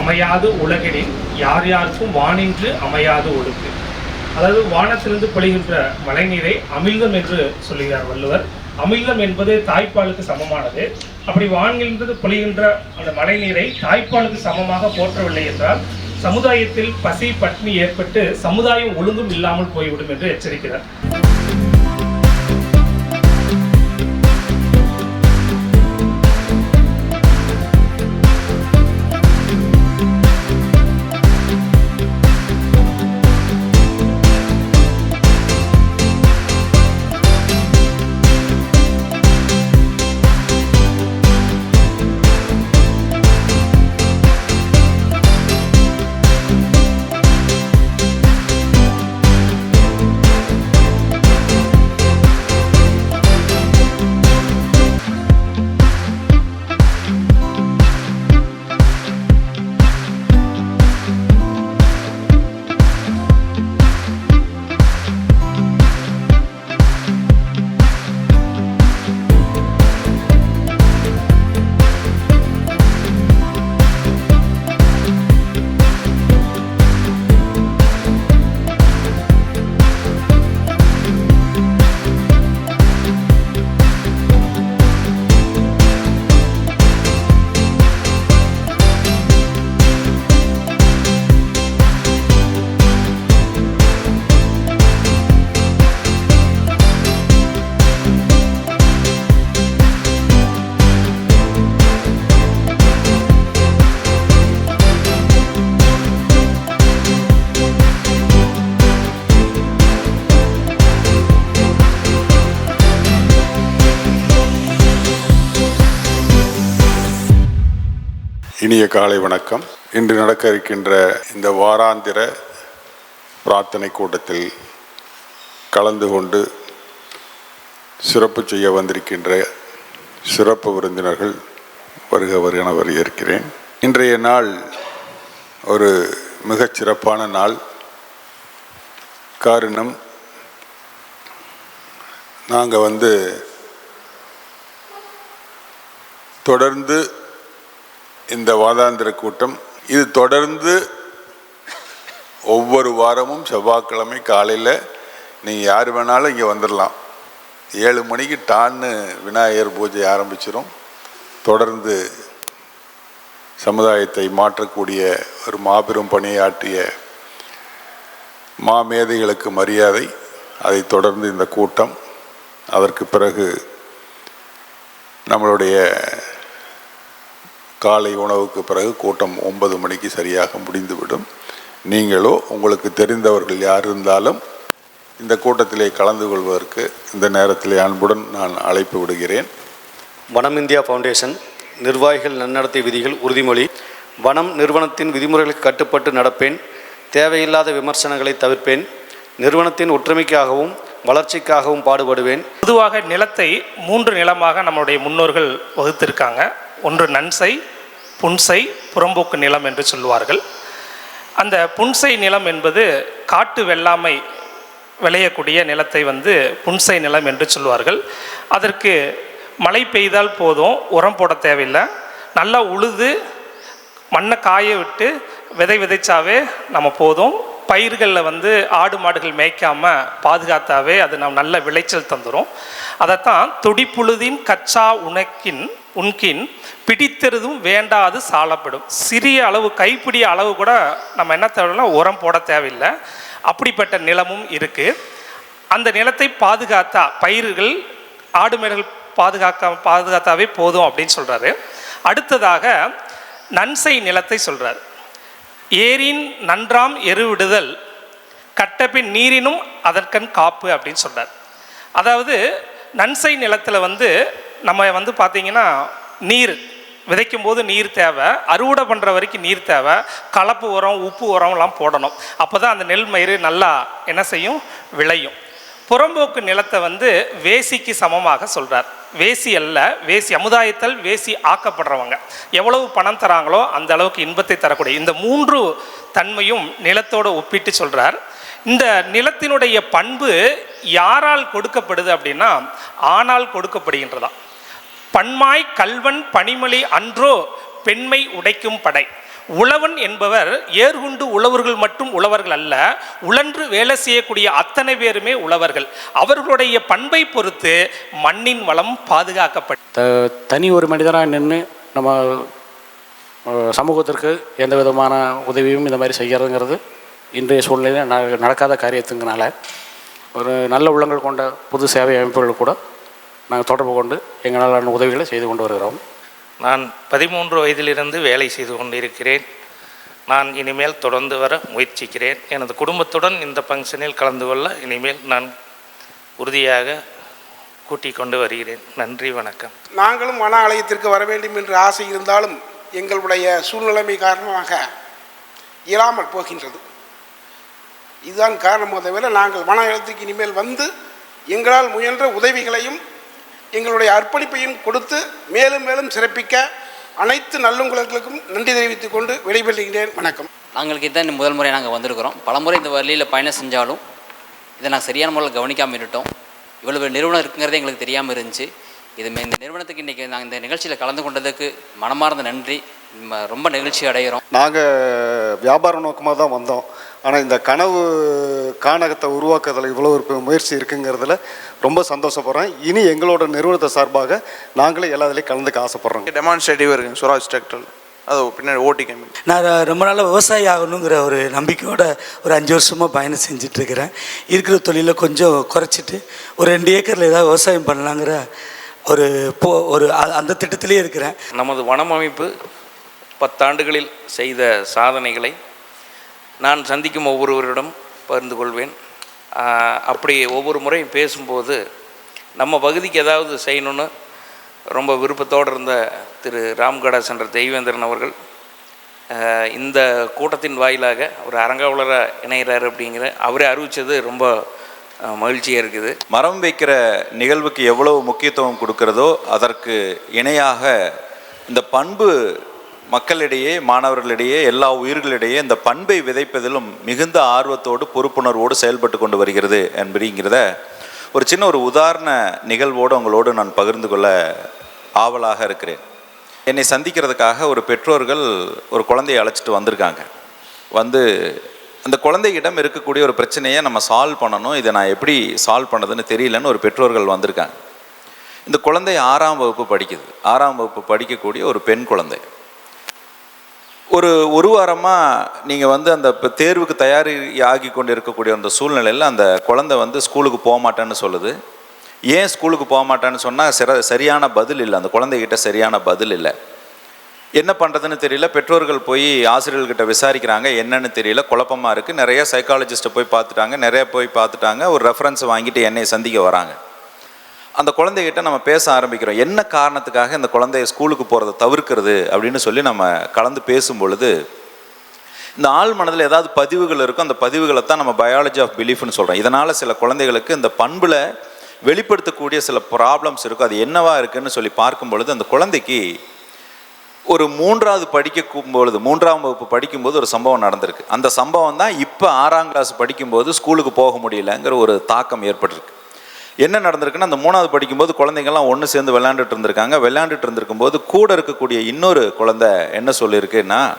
அமையாது உலகினில் யார் யாருக்கும் வானின்று அமையாது ஒழுக்கு. அதாவது வானத்திலிருந்து பொழிகின்ற மழைநீரை அமிழ்தம் என்று சொல்லுகிறார் வள்ளுவர். அமிழ்தம் என்பது தாய்ப்பாலுக்கு சமமானது. அப்படி வானிலிருந்து பொழிகின்ற அந்த மழைநீரை தாய்ப்பாலுக்கு சமமாக போற்றவில்லை என்றால் சமுதாயத்தில் பசி பட்னி ஏற்பட்டு சமுதாயம் ஒழுங்கும் இல்லாமல் போய்விடும் என்று எச்சரிக்கிறார். இனிய காலை வணக்கம். இன்று நடக்க இருக்கின்ற இந்த வாராந்திர பிரார்த்தனை கூட்டத்தில் கலந்து கொண்டு சிறப்பு செய்ய வந்திருக்கின்ற சிறப்பு விருந்தினர்கள் வருக வருகன வரவேற்கிறேன் இன்றைய நாள் ஒரு மிகச் சிறப்பான நாள். காரணம் நாங்கள் வந்து தொடர்ந்து இந்த வாதாந்திர கூட்டம். இது தொடர்ந்து ஒவ்வொரு வாரமும் செவ்வாய்க்கிழமை காலையில் நீங்கள் யார் வேணாலும் இங்கே வந்துடலாம் ஏழு மணிக்கு டான்னு விநாயகர் பூஜை ஆரம்பிச்சிடும் தொடர்ந்து சமுதாயத்தை மாற்றக்கூடிய ஒரு மாபெரும் பணியாற்றிய மாமேதைகளுக்கு மரியாதை. அதை தொடர்ந்து இந்த கூட்டம். அதற்கு பிறகு நம்மளுடைய காலை உணவுக்கு பிறகு கூட்டம் ஒன்பது மணிக்கு சரியாக முடிந்துவிடும். நீங்களோ உங்களுக்கு தெரிந்தவர்கள் யார் இருந்தாலும் இந்த கூட்டத்திலே கலந்து கொள்வதற்கு இந்த நேரத்திலே அன்புடன் நான் அழைப்பு விடுகிறேன். வனம் இந்தியா ஃபவுண்டேஷன் நிர்வாகிகள் நன்னடத்தை விதிகள் உறுதிமொழி வனம் நிறுவனத்தின் விதிமுறைகளுக்கு கட்டுப்பட்டு நடப்பேன் தேவையில்லாத விமர்சனங்களை தவிர்ப்பேன் நிறுவனத்தின் ஒற்றுமைக்காகவும் வளர்ச்சிக்காகவும் பாடுபடுவேன். பொதுவாக நிலத்தை மூன்று நிலமாக நம்மளுடைய முன்னோர்கள் வகுத்திருக்காங்க. ஒன்று நன்சை புன்சை புறம்போக்கு நிலம் என்று சொல்லுவார்கள். அந்த புன்சை நிலம் என்பது காட்டு வெள்ளாமை விளையக்கூடிய நிலத்தை வந்து புன்சை நிலம் என்று சொல்லுவார்கள். அதற்கு மழை பெய்தால் போதும் உரம் போட தேவையில்லை. நல்லா உழுது மண்ணை காய விட்டு விதை விதைச்சாவே நம்ம போதும். பயிர்களில் வந்து ஆடு மாடுகள் மேய்க்காமல் பாதுகாத்தாவே அது நம்ம நல்ல விளைச்சல் தந்துடும் அதைத்தான் துடிப்புழுதின் கச்சா உனக்கின் உன்கின் பிடித்தெருதும் வேண்டாது சாலப்படும். சிறிய அளவு கைப்பிடி அளவு கூட நம்ம என்ன தேவைன்னா உரம் போட தேவையில்லை. அப்படிப்பட்ட நிலமும் இருக்குது அந்த நிலத்தை பாதுகாத்தா பயிர்கள் ஆடு மேடுகள் பாதுகாக்க பாதுகாத்தாவே போதும் அப்படின்னு சொல்கிறாரு அடுத்ததாக நன்சை நிலத்தை சொல்கிறார் ஏரின் நன்றாம் எருவிடுதல் கட்டபின் நீரினும் அதற்கண் காப்பு அப்படின்னு சொல்கிறார் அதாவது நன்சை நிலத்தில் வந்து நம்ம வந்து பார்த்திங்கன்னா நீர் விதைக்கும் போது நீர் தேவை அறுவடை பண்ணுற வரைக்கும் நீர் தேவை கலப்பு உரம் உப்பு உரம்லாம் போடணும். அப்போ தான் அந்த நெல் மயிர் நல்லா என்ன செய்யும்? விளையும். புறம்போக்கு நிலத்தை வந்து வேசிக்கு சமமாக சொல்கிறார் வேசி அல்ல வேசி சமுதாயத்தால் வேசி ஆக்கப்படுறவங்க. எவ்வளவு பணம் தராங்களோ அந்த அளவுக்கு இன்பத்தை தரக்கூடிய இந்த மூன்று தன்மையும் நிலத்தோடு ஒப்பிட்டு சொல்கிறார் இந்த நிலத்தினுடைய பண்பு யாரால் கொடுக்கப்படுது அப்படின்னா ஆணால் கொடுக்கப்படுகின்றதா? பன்மாய் கல்வன் பனிமொழி அன்றோ பெண்மை உடைக்கும் படை. உழவன் என்பவர் ஏர்குண்டு உழவர்கள் மட்டும் உழவர்கள் அல்ல உழன்று வேலை செய்யக்கூடிய அத்தனை பேருமே உழவர்கள். அவர்களுடைய பண்பை பொறுத்து மண்ணின் வளம் பாதுகாக்கப்பட்ட த தனி ஒரு மனிதனாக நின்று நம்ம சமூகத்திற்கு எந்த விதமான உதவியும் இந்த மாதிரி செய்கிறதுங்கிறது இன்றைய சூழ்நிலையில் ந- நடக்காத காரியத்துங்கனால ஒரு நல்ல உள்ளங்கள் கொண்ட புது சேவை அமைப்புகள் கூட நாங்கள் தொடர்பு கொண்டு எங்களாலான உதவிகளை செய்து கொண்டு வருகிறோம். நான் பதிமூன்று வயதிலிருந்து வேலை செய்து கொண்டிருக்கிறேன். நான் இனிமேல் தொடர்ந்து வர முயற்சிக்கிறேன். எனது குடும்பத்துடன் இந்த ஃபங்க்ஷனில் கலந்து கொள்ள இனிமேல் நான் உறுதியாக கூட்டிக் கொண்டு வருகிறேன். நன்றி வணக்கம். நாங்களும் மன ஆலயத்திற்கு வர வேண்டும் என்று ஆசை இருந்தாலும் எங்களுடைய சூழ்நிலைமை காரணமாக இயலாமல் போகின்றது. இதுதான் காரணமோ தவிர நாங்கள் மன ஆலயத்திற்கு இனிமேல் வந்து எங்களால் முயன்ற உதவிகளையும் எங்களுடைய அர்ப்பணிப்பையும் கொடுத்து மேலும் மேலும் சிறப்பிக்க அனைத்து நல்லுங்களுக்கும் நன்றி தெரிவித்துக் கொண்டு விடைபெறுகிறேன். வணக்கம். நாங்களுக்கு இதான் முதல் முறை நாங்கள் வந்திருக்கிறோம். பலமுறை இந்த வழியில் பயணம் செஞ்சாலும் இதை நாங்கள் சரியான முறையில் கவனிக்காமல் இருட்டோம் இவ்வளோ பெரிய நிறுவனம் இருக்குங்கிறதே எங்களுக்கு தெரியாமல் இருந்துச்சு. இது இந்த நிறுவனத்துக்கு இன்றைக்கி நாங்கள் இந்த நிகழ்ச்சியில் கலந்து கொண்டதுக்கு மனமார்ந்த நன்றி. ரொம்ப நெகிழ்ச்சி அடைகிறோம். நாங்கள் வியாபார நோக்கமாக தான் வந்தோம். ஆனால் இந்த கனவு கானகத்தை உருவாக்குறதுல இவ்வளோ ஒரு முயற்சி இருக்குங்கிறதுல ரொம்ப சந்தோஷப்படுறேன். இனி எங்களோட நிறுவனத்தை சார்பாக நாங்களே எல்லாத்துலேயும் கலந்துக்க ஆசைப்படுறோம் டெமான்ஸ்ட்ரேட்டிவ் இருக்குங்க சுராஜ் டிராக்டர் அது பின்னாடி ஓட்டி நான் ரொம்ப நாளாக விவசாயி ஆகணுங்கிற ஒரு நம்பிக்கையோட ஒரு அஞ்சு வருஷமாக பயணம் செஞ்சிட்ருக்கிறேன். இருக்கிற தொழிலை கொஞ்சம் குறைச்சிட்டு ஒரு ரெண்டு ஏக்கரில் ஏதாவது விவசாயம் பண்ணலாங்கிற ஒரு போ ஒரு அந்த திட்டத்திலே இருக்கிறேன். நமது வனம் அமைப்பு பத்தாண்டுகளில் செய்த சாதனைகளை நான் சந்திக்கும் ஒவ்வொருவரிடம் பகிர்ந்து கொள்வேன். அப்படி ஒவ்வொரு முறையும் பேசும்போது நம்ம பகுதிக்கு ஏதாவது செய்யணும்னு ரொம்ப விருப்பத்தோடு இருந்த திரு ராம்கடாஸ் என்ற தெய்வேந்திரன் அவர்கள் இந்த கூட்டத்தின் வாயிலாக ஒரு அரங்காவலராக இணைகிறார் அப்படிங்கிற அவரே அறிவித்தது ரொம்ப மகிழ்ச்சியாக இருக்குது. மரம் வைக்கிற நிகழ்வுக்கு எவ்வளவு முக்கியத்துவம் கொடுக்கிறதோ அதற்கு இணையாக இந்த பண்பு மக்களிடையே மாணவர்களிடையே எல்லா உயிர்களிடையே இந்த பண்பை விதைப்பதிலும் மிகுந்த ஆர்வத்தோடு பொறுப்புணர்வோடு செயல்பட்டு கொண்டு வருகிறது என்பதுங்கிறத ஒரு சின்ன ஒரு உதாரண நிகழ்வோடு உங்களோடு நான் பகிர்ந்து கொள்ள ஆவலாக இருக்கிறேன். என்னை சந்திக்கிறதுக்காக ஒரு பெற்றோர்கள் ஒரு குழந்தையை அழைச்சிட்டு வந்திருக்காங்க. வந்து அந்த குழந்தையிடம் இருக்கக்கூடிய ஒரு பிரச்சனையை நம்ம சால்வ் பண்ணணும் இதை நான் எப்படி சால்வ் பண்ணதுன்னு தெரியலன்னு ஒரு பெற்றோர்கள் வந்திருக்காங்க. இந்த குழந்தை ஆறாம் வகுப்பு படிக்குது. ஆறாம் வகுப்பு படிக்கக்கூடிய ஒரு பெண் குழந்தை. ஒரு ஒரு வாரமாக நீங்கள் வந்து அந்த இப்போ தேர்வுக்கு தயாரி ஆகி கொண்டு இருக்கக்கூடிய அந்த சூழ்நிலையில் அந்த குழந்தை வந்து ஸ்கூலுக்கு போக மாட்டேன்னு சொல்லுது. ஏன் ஸ்கூலுக்கு போக மாட்டேன்னு சொன்னால் சிற சரியான பதில் இல்லை. அந்த குழந்தைகிட்ட சரியான பதில் இல்லை. என்ன பண்ணுறதுன்னு தெரியல. பெற்றோர்கள் போய் ஆசிரியர்கள்கிட்ட விசாரிக்கிறாங்க. என்னன்னு தெரியல. குழப்பமாக இருக்குது நிறைய சைக்காலஜிஸ்ட்டை போய் பார்த்துட்டாங்க. நிறைய போய் பார்த்துட்டாங்க. ஒரு ரெஃபரன்ஸ் வாங்கிட்டு என்னை சந்திக்க வராங்க. அந்த குழந்தைகிட்ட நம்ம பேச ஆரம்பிக்கிறோம். என்ன காரணத்துக்காக இந்த குழந்தைய ஸ்கூலுக்கு போகிறத தவிர்க்கிறது அப்படின்னு சொல்லி நம்ம கலந்து பேசும் பொழுது இந்த ஆள் மனதில் ஏதாவது பதிவுகள் இருக்கும் அந்த பதிவுகளை தான் நம்ம பயாலஜி ஆஃப் பிலீஃப்னு சொல்கிறோம் இதனால் சில குழந்தைகளுக்கு இந்த பண்பில் வெளிப்படுத்தக்கூடிய சில ப்ராப்ளம்ஸ் இருக்கும் அது என்னவா இருக்குன்னு சொல்லி பார்க்கும் பொழுது அந்த குழந்தைக்கு ஒரு மூன்றாவது படிக்கும் பொழுது மூன்றாம் வகுப்பு படிக்கும்போது ஒரு சம்பவம் நடந்திருக்கு. அந்த சம்பவம் தான் இப்போ ஆறாம் கிளாஸ் படிக்கும்போது ஸ்கூலுக்கு போக முடியலங்கிற ஒரு தாக்கம் ஏற்பட்டிருக்கு. என்ன நடந்திருக்குன்னா அந்த மூணாவது படிக்கும்போது குழந்தைங்கள்லாம் ஒன்று சேர்ந்து விளையாண்டுட்டு இருந்திருக்காங்க. விளையாண்டுட்டு இருந்திருக்கும்போது கூட இருக்கக்கூடிய இன்னொரு குழந்தை என்ன சொல்லியிருக்குன்னா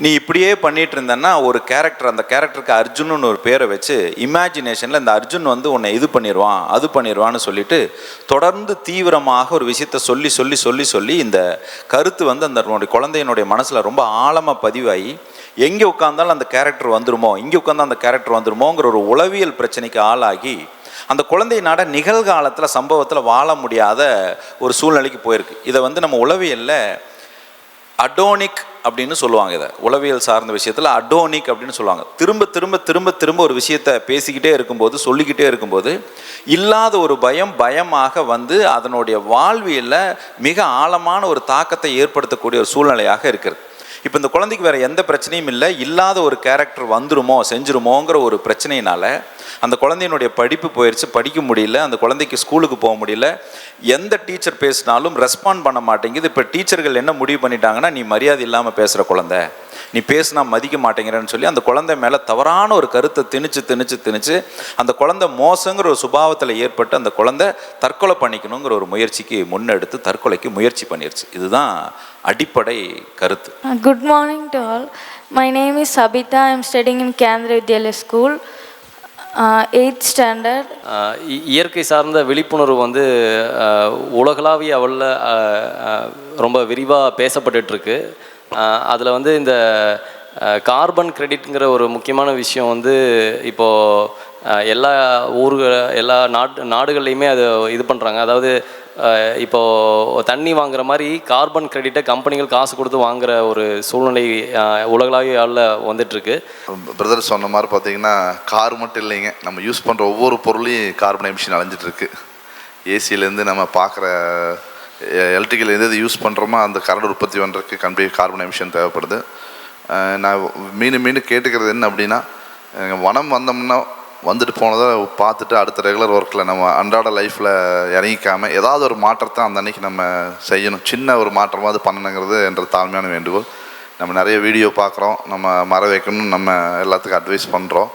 நீ இப்படியே பண்ணிட்டு இருந்தேன்னா ஒரு கேரக்டர் அந்த கேரக்டருக்கு அர்ஜுன்னு ஒரு பேரை வச்சு இமேஜினேஷனில் இந்த அர்ஜுன் வந்து உன்னை இது பண்ணிடுவான் அது பண்ணிடுவான்னு சொல்லிட்டு தொடர்ந்து தீவிரமாக ஒரு விஷயத்த சொல்லி சொல்லி சொல்லி சொல்லி இந்த கருத்து வந்து அந்த குழந்தையினுடைய மனசில் ரொம்ப ஆழமாக பதிவாகி எங்கே உட்காந்தாலும் அந்த கேரக்டர் வந்துருமோ இங்கே உட்காந்தா அந்த கேரக்டர் வந்துருமோங்கிற ஒரு உளவியல் பிரச்சனைக்கு ஆளாகி அந்த குழந்தையினாட நிகழ்காலத்தில் சம்பவத்தில் வாழ முடியாத ஒரு சூழ்நிலைக்கு போயிருக்கு. இதை வந்து நம்ம உளவியலில் அடோனிக் அப்படின்னு சொல்லுவாங்க இதை. உளவியல் சார்ந்த விஷயத்தில் அடோனிக் அப்படின்னு சொல்லுவாங்க. திரும்ப திரும்ப திரும்ப திரும்ப ஒரு விஷயத்தை பேசிக்கிட்டே இருக்கும்போது சொல்லிக்கிட்டே இருக்கும்போது இல்லாத ஒரு பயம் பயமாக வந்து அதனுடைய வாழ்வியலில் மிக ஆழமான ஒரு தாக்கத்தை ஏற்படுத்தக்கூடிய ஒரு சூழ்நிலையாக இருக்கிறது. இப்போ இந்த குழந்தைக்கு வேறு எந்த பிரச்சனையும் இல்லை. இல்லாத ஒரு கேரக்டர் வந்துருமோ செஞ்சிருமோங்கிற ஒரு பிரச்சனையினால அந்த குழந்தையினுடைய படிப்பு போயிடுச்சு படிக்க முடியல. அந்த குழந்தைக்கு ஸ்கூலுக்கு போக முடியல. எந்த டீச்சர் பேசினாலும் ரெஸ்பாண்ட் பண்ண மாட்டேங்குது. இப்போ டீச்சர்கள் என்ன முடிவு பண்ணிட்டாங்கன்னா நீ மரியாதை இல்லாமல் பேசுகிற குழந்தை. நீ பேசுனா மதிக்க மாட்டேங்கிறன்னு சொல்லி அந்த குழந்தை மேலே தவறான ஒரு கருத்தை திணிச்சு திணிச்சு திணிச்சு அந்த குழந்தை மோசங்கிற ஒரு சுபாவத்தில் ஏற்பட்டு அந்த குழந்தை தற்கொலை பண்ணிக்கணுங்கிற ஒரு முயற்சிக்கு முன்னெடுத்து தற்கொலைக்கு முயற்சி பண்ணிருச்சு இதுதான் அடிப்படை கருத்து Uh, Good morning to all. My name is Sabita. I am studying in Kendra Vidyalaya School, uh, 8th standard. ஆஹ் இ- இயற்கை சார்ந்த விழிப்புணர்வு வந்து ஆஹ் உலகளாவிய அளவில் ரொம்ப விரிவாக பேசப்பட்டுட்ருக்கு அதில் வந்து இந்த கார்பன் கிரெடிட்ங்கிற ஒரு முக்கியமான விஷயம் வந்து இப்போது எல்லா ஊர்கள் எல்லா நாட்டு நாடுகள்லையுமே அது இது பண்ணுறாங்க அதாவது இப்போது தண்ணி வாங்குற மாதிரி கார்பன் கிரெடிட்டை கம்பெனிகள் காசு கொடுத்து வாங்குற ஒரு சூழ்நிலை உலகளாவிய ஆளில் வந்துட்டுருக்கு. பிரதர் சொன்ன மாதிரி பார்த்தீங்கன்னா கார் மட்டும் இல்லைங்க. நம்ம யூஸ் பண்ணுற ஒவ்வொரு பொருளையும் கார்பன் எமிஷன் அலைஞ்சிட்டு ஏசியிலேருந்து நம்ம பார்க்குற எலக்ட்ரிக்கல் எது எது யூஸ் பண்ணுறோமோ அந்த கரண்ட் உற்பத்தி பண்ணுறதுக்கு கம்ப்ளீட் கார்பன் எமிஷன் தேவைப்படுது. நான் மீண்டும் மீண்டும் கேட்டுக்கிறது என்ன அப்படின்னா வனம் வந்தோம்னா வந்துட்டு போனதை பார்த்துட்டு அடுத்த ரெகுலர் ஒர்க்கில் நம்ம அன்றாட லைஃப்பில் இறங்கிக்காமல் ஏதாவது ஒரு மாற்றத்தை அந்த அன்னைக்கு நம்ம செய்யணும். சின்ன ஒரு மாற்றமாக அது பண்ணணுங்கிறது என்ற தாழ்மையான வேண்டுகோள். நம்ம நிறைய வீடியோ பார்க்குறோம் நம்ம மர வைக்கணும்னு நம்ம எல்லாத்துக்கும் அட்வைஸ் பண்ணுறோம்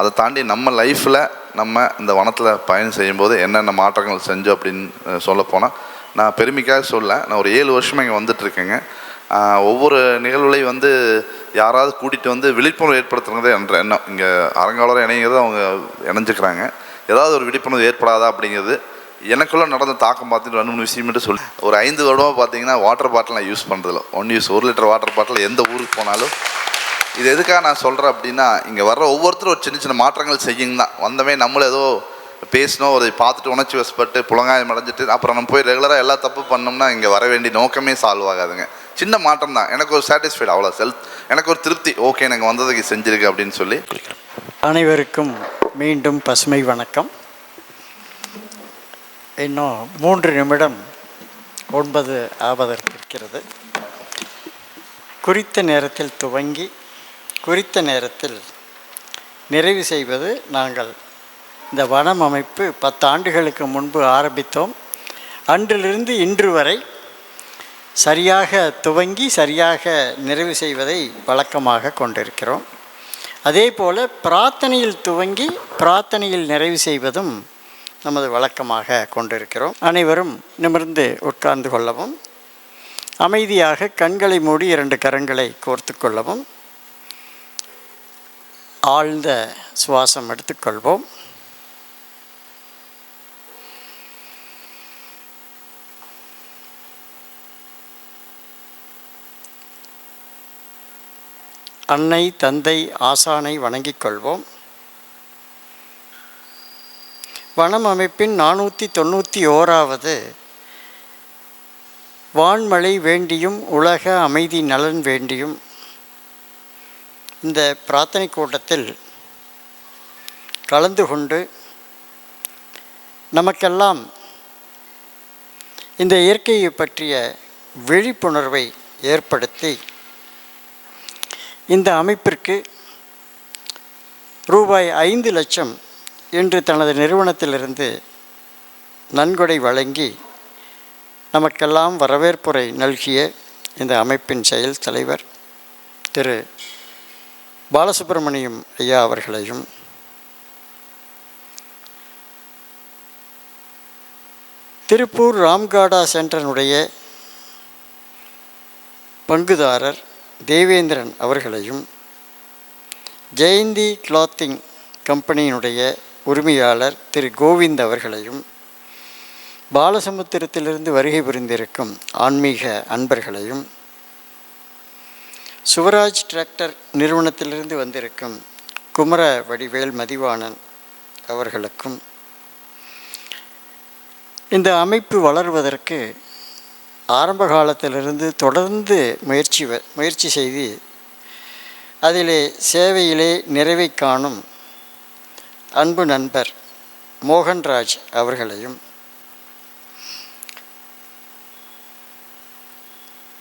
அதை தாண்டி நம்ம லைஃப்பில் நம்ம இந்த வனத்தில் பயணம் செய்யும்போது என்னென்ன மாற்றங்கள் செஞ்சோம் அப்படின்னு சொல்லப்போனால் நான் பெருமைக்காக சொல்ல நான் ஒரு ஏழு வருஷமாக இங்கே வந்துட்டுருக்கேங்க. ஒவ்வொரு நிகழ்வுலையும் வந்து யாராவது கூட்டிகிட்டு வந்து விழிப்புணர்வு ஏற்படுத்துறது என்ற எண்ணம். இங்கே அரங்காவலர் இணைங்கிறது அவங்க இணைஞ்சுக்கிறாங்க. ஏதாவது ஒரு விழிப்புணர்வு ஏற்படாதா அப்படிங்கிறது எனக்குள்ளே நடந்த தாக்கம் பார்த்துட்டு ரெண்டு மூணு விஷயம் சொல்லி. ஒரு ஐந்து வருடமாக பார்த்தீங்கன்னா வாட்டர் பாட்டில் நான் யூஸ் பண்ணுறதில்ல ஒன் யூஸ் ஒரு லிட்டர் வாட்டர் பாட்டில் எந்த ஊருக்கு போனாலும். இது எதுக்காக நான் சொல்கிறேன் அப்படின்னா இங்கே வர்ற ஒவ்வொருத்தரும் ஒரு சின்ன சின்ன மாற்றங்கள் செய்யுங்க தான். வந்தமே நம்மளும் ஏதோ பேசினோம் அதை பார்த்துட்டு உணர்ச்சி வசப்பட்டு புலங்காயம் அடைஞ்சிட்டு அப்புறம் நம்ம போய் ரெகுலராக எல்லா தப்பு பண்ணோம்னா இங்கே வர வேண்டிய நோக்கமே சால்வ் ஆகாதுங்க. சின்ன மாற்றம் தான். எனக்கு ஒரு சாட்டிஸ்ஃபைடு அவ்வளோ செல்ஃப் எனக்கு ஒரு திருப்தி. ஓகே எனக்கு வந்ததுக்கு செஞ்சிருக்கு அப்படின்னு சொல்லி. அனைவருக்கும் மீண்டும் பசுமை வணக்கம். இன்னும் மூன்று நிமிடம் ஒன்பது ஆவதற்கு இருக்கிறது குறித்த நேரத்தில் துவங்கி குறித்த நேரத்தில் நிறைவு செய்வது நாங்கள் இந்த வனம் அமைப்பு பத்து ஆண்டுகளுக்கு முன்பு ஆரம்பித்தோம். அன்றிலிருந்து இன்று வரை சரியாக துவங்கி சரியாக நிறைவு செய்வதை வழக்கமாக கொண்டிருக்கிறோம். அதே போல் பிரார்த்தனையில் துவங்கி பிரார்த்தனையில் நிறைவு செய்வதும் நமது வழக்கமாக கொண்டிருக்கிறோம். அனைவரும் நிமிர்ந்து உட்கார்ந்து கொள்ளவும் அமைதியாக கண்களை மூடி இரண்டு கரங்களை கோர்த்து கொள்ளவும் ஆழ்ந்த சுவாசம் எடுத்துக்கொள்வோம் அன்னை தந்தை ஆசானை வணங்கிக் கொள்வோம். வனம் அமைப்பின் நானூற்றி தொண்ணூற்றி ஓராவது வான்மழை வேண்டியும் உலக அமைதி நலன் வேண்டியும். இந்த பிரார்த்தனை கூட்டத்தில் கலந்து கொண்டு நமக்கெல்லாம் இந்த இயற்கையை பற்றிய விழிப்புணர்வை ஏற்படுத்தி இந்த அமைப்பிற்கு ரூபாய் ஐந்து லட்சம் என்று தனது நிறுவனத்திலிருந்து நன்கொடை வழங்கி நமக்கெல்லாம் வரவேற்புரை நல்கிய இந்த அமைப்பின் செயல் தலைவர் திரு பாலசுப்ரமணியம் ஐயா அவர்களையும் திருப்பூர் ராம்காடா சென்டனுடைய பங்குதாரர் தேவேந்திரன் அவர்களையும் ஜெயந்தி கிளாத்திங் கம்பெனியினுடைய உரிமையாளர் திரு கோவிந்த் அவர்களையும் பாலசமுத்திரத்திலிருந்து வருகை புரிந்திருக்கும் ஆன்மீக அன்பர்களையும் சுவராஜ் டிராக்டர் நிறுவனத்திலிருந்து வந்திருக்கும் குமர வடிவேல் மதிவாணன் அவர்களுக்கும் இந்த அமைப்பு வளர்வதற்கு ஆரம்ப காலத்திலிருந்து தொடர்ந்து முயற்சி வ- முயற்சி செய்து அதிலே சேவையிலே நிறைவை காணும் அன்பு நண்பர் மோகன்ராஜ் அவர்களையும்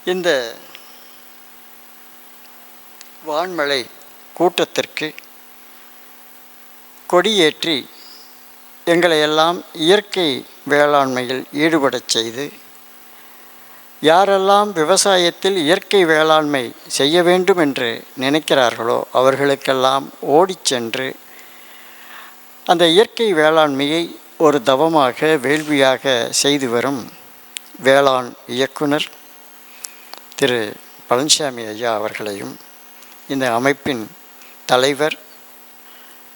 இந்த வான்மலை கூட்டத்திற்கு கொடியேற்றி எங்களை எல்லாம் இயற்கை வேளாண்மையில் ஈடுபடச் செய்து யாரெல்லாம் விவசாயத்தில் இயற்கை வேளாண்மை செய்ய வேண்டும் என்று நினைக்கிறார்களோ அவர்களுக்கெல்லாம் ஓடிச் சென்று அந்த இயற்கை வேளாண்மையை ஒரு தவமாக வேள்வியாக செய்து வரும் வேளாண் இயக்குனர் திரு. பழனிசாமி ஐயா அவர்களையும் இந்த அமைப்பின் தலைவர்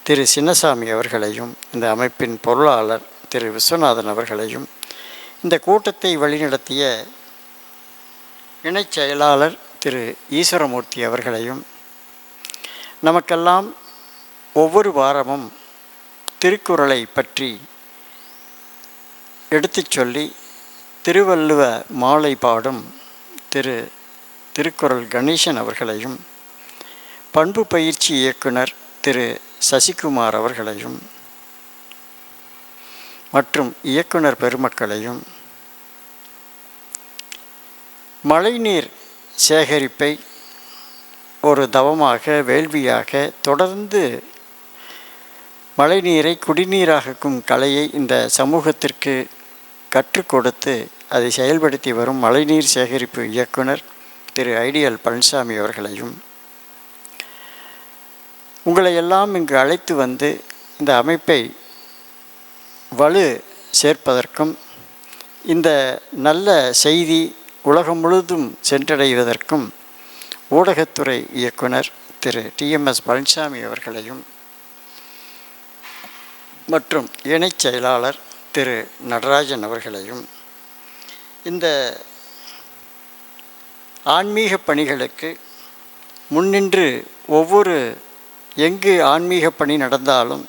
திரு. சின்னசாமி அவர்களையும் இந்த அமைப்பின் பொருளாளர் திரு. விஸ்வநாதன் அவர்களையும் இந்த கூட்டத்தை வழிநடத்திய இணைச் செயலாளர் திரு ஈஸ்வரமூர்த்தி அவர்களையும் நமக்கெல்லாம் ஒவ்வொரு வாரமும் திருக்குறளை பற்றி எடுத்துச் சொல்லி திருவள்ளுவ மாலை பாடும் திரு திருக்குறள் கணேசன் அவர்களையும் பண்பு பயிற்சி இயக்குனர் திரு சசிகுமார் அவர்களையும் மற்றும் இயக்குனர் பெருமக்களையும் மழைநீர் சேகரிப்பை ஒரு தவமாக வேள்வியாக தொடர்ந்து மழைநீரை குடிநீராக்கும் கலையை இந்த சமூகத்திற்கு கற்றுக் கொடுத்து அதை செயல்படுத்தி வரும் மழைநீர் சேகரிப்பு இயக்குனர் திரு ஐடியல் பழனிசாமி அவர்களையும் உங்களை எல்லாம் இங்கு அழைத்து வந்து இந்த அமைப்பை வலு சேர்ப்பதற்கும் இந்த நல்ல செய்தி உலகம் முழுதும் சென்றடைவதற்கும் ஊடகத்துறை இயக்குனர் திரு டிஎம்எஸ் பழனிசாமி அவர்களையும் மற்றும் இணைச் செயலாளர் திரு நடராஜன் அவர்களையும் இந்த ஆன்மீக பணிகளுக்கு முன்னின்று ஒவ்வொரு எங்கு ஆன்மீக பணி நடந்தாலும்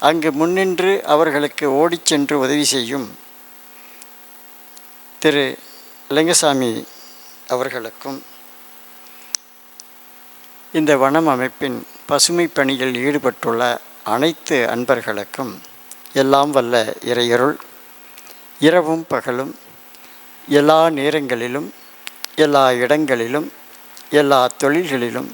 அங்கு முன்னின்று அவர்களுக்கு ஓடிச் சென்று உதவி செய்யும் திரு லிங்கசாமி அவர்களுக்கும் இந்த வனம் அமைப்பின் பசுமை பணியில் ஈடுபட்டுள்ள அனைத்து அன்பர்களுக்கும் எல்லாம் வல்ல இறையருள். இரவும் பகலும் எல்லா நேரங்களிலும் எல்லா இடங்களிலும் எல்லா தொழில்களிலும்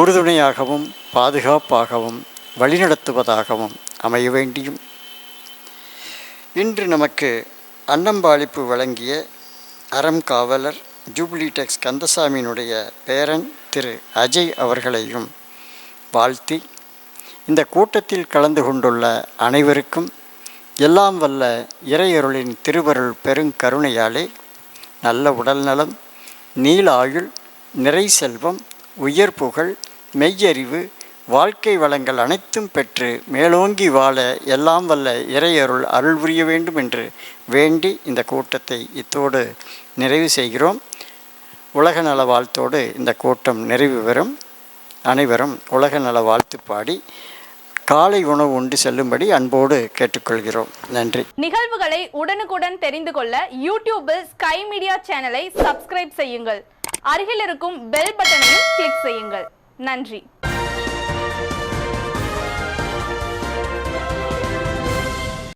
உறுதுணையாகவும் பாதுகாப்பாகவும் வழிநடத்துவதாகவும் அமைய வேண்டியும். இன்று நமக்கு அன்னம்பாளிப்பு வழங்கிய அறம் காவலர் ஜூப்ளி டெக்ஸ் கந்தசாமியினுடைய பேரன் திரு அஜய் அவர்களையும் வாழ்த்தி இந்த கூட்டத்தில் கலந்து கொண்டுள்ள அனைவருக்கும் எல்லாம் வல்ல இறையருளின் திருவருள் பெருங்கருணையாலே நல்ல உடல்நலம் நீளாயுள் நிறை செல்வம் உயர் புகழ் மெய்யறிவு வாழ்க்கை வளங்கள் அனைத்தும் பெற்று மேலோங்கி வாழ எல்லாம் வல்ல இறையருள் அருள் புரிய வேண்டும் என்று வேண்டி இந்த கூட்டத்தை இத்தோடு நிறைவு செய்கிறோம். உலக நல வாழ்த்தோடு இந்த கூட்டம் நிறைவு பெறும். அனைவரும் உலக நல வாழ்த்து பாடி காலை உணவு உண்டு செல்லும்படி அன்போடு கேட்டுக்கொள்கிறோம். நன்றி. நிகழ்வுகளை உடனுக்குடன் தெரிந்து கொள்ள யூடியூபில் ஸ்கை மீடியா சேனலை சப்ஸ்கிரைப் செய்யுங்கள். அருகில் இருக்கும் பெல் பட்டனையும் கிளிக் செய்யுங்கள். நன்றி.